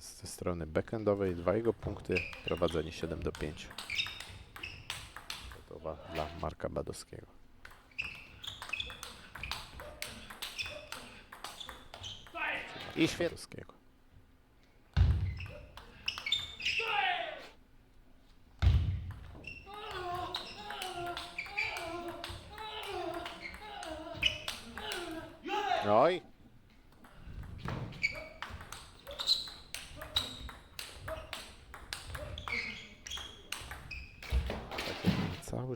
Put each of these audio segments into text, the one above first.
ze strony backendowej, dwa jego punkty, prowadzenie 7 do 5. Gotowa dla Marka Badowskiego. I Świetowskiego. Oj. Tak jak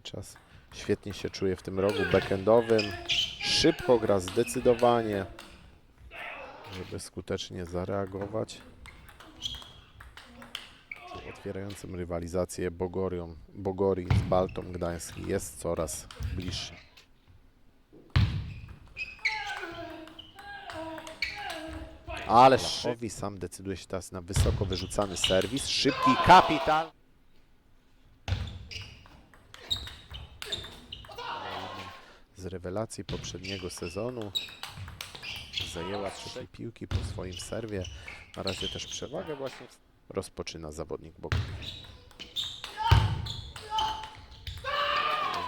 cały czas świetnie się czuje w tym rogu backendowym. Szybko gra zdecydowanie, żeby skutecznie zareagować. Otwierającym rywalizację Bogorią, Bogori z Baltą Gdańsk jest coraz bliższy. Ale sam decyduje się teraz na wysoko wyrzucany serwis. Szybki kapital. Z rewelacji poprzedniego sezonu zajęła trzy piłki po swoim serwie. Na razie też przewagę właśnie rozpoczyna zawodnik Bogowi.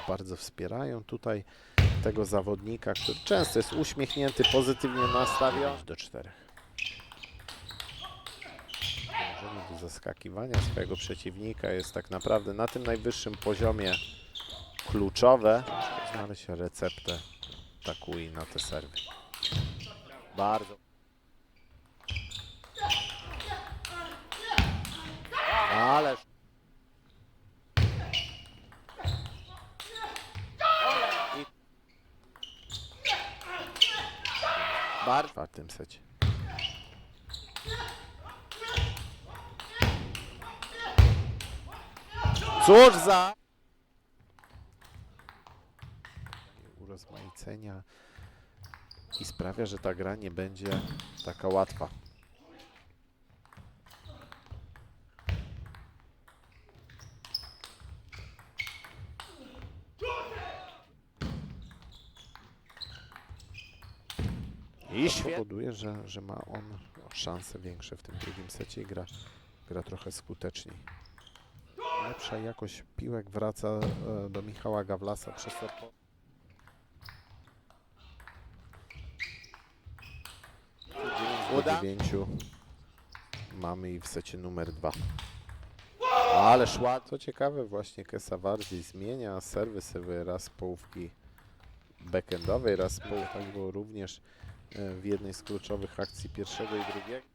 Bardzo wspierają tutaj tego zawodnika, który często jest uśmiechnięty, pozytywnie nastawiony. Do czterech. Do zaskakiwania swojego przeciwnika jest tak naprawdę na tym najwyższym poziomie kluczowe. Znaleźć receptę Takui na te serwy. Bardzo. Ależ. I... Bardzo w czwartym secie. Cóż za i sprawia, że ta gra nie będzie taka łatwa. I świetnie. powoduje, że, że ma on szanse większe w tym drugim secie i gra, gra trochę skuteczniej. Lepsza jakość piłek wraca e, do Michała Gawlasa przez to. Po- do 9 mamy i w secie numer 2. Ale szła. Co ciekawe, właśnie Kesa bardziej zmienia serwy sobie raz połówki backendowej, raz połówki. Tak było również e, w jednej z kluczowych akcji pierwszego i drugiego.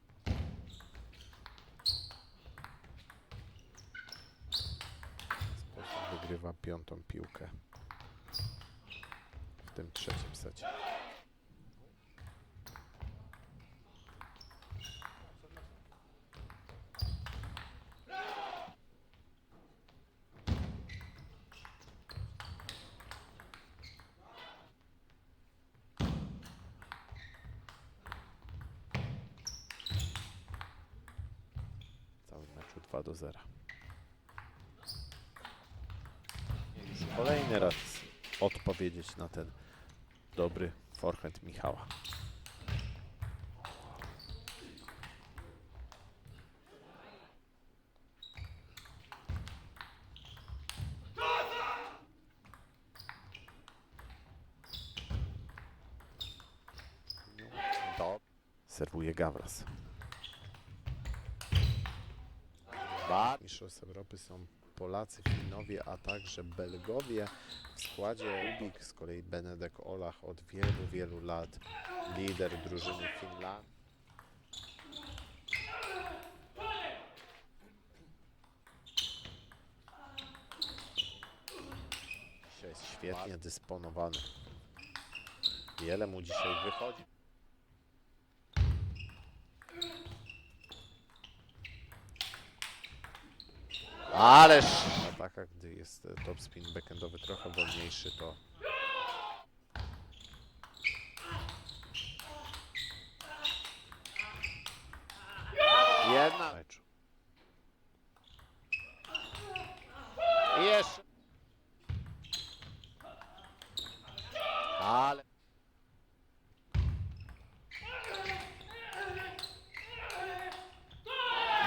wygrywa piątą piłkę w tym trzecim secie. Meczu 2 do 0. Już kolejny raz odpowiedzieć na ten dobry forehand Michała. Serwuje Gawras. Ba- Mistrzostw Europy są Polacy, Finowie, a także Belgowie. W składzie Ubik, z kolei Benedek Olach od wielu, wielu lat lider drużyny Finlandii. Dzisiaj jest świetnie dysponowany. Wiele mu dzisiaj wychodzi. Ależ! W atakach, gdy jest e, top spin backendowy trochę wolniejszy, to jedna meczu. I jeszcze. Ale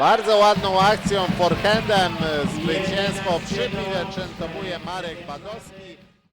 Bardzo ładną akcją, forehandem, e, zwycięstwo przypieczętowuje Marek Badowski.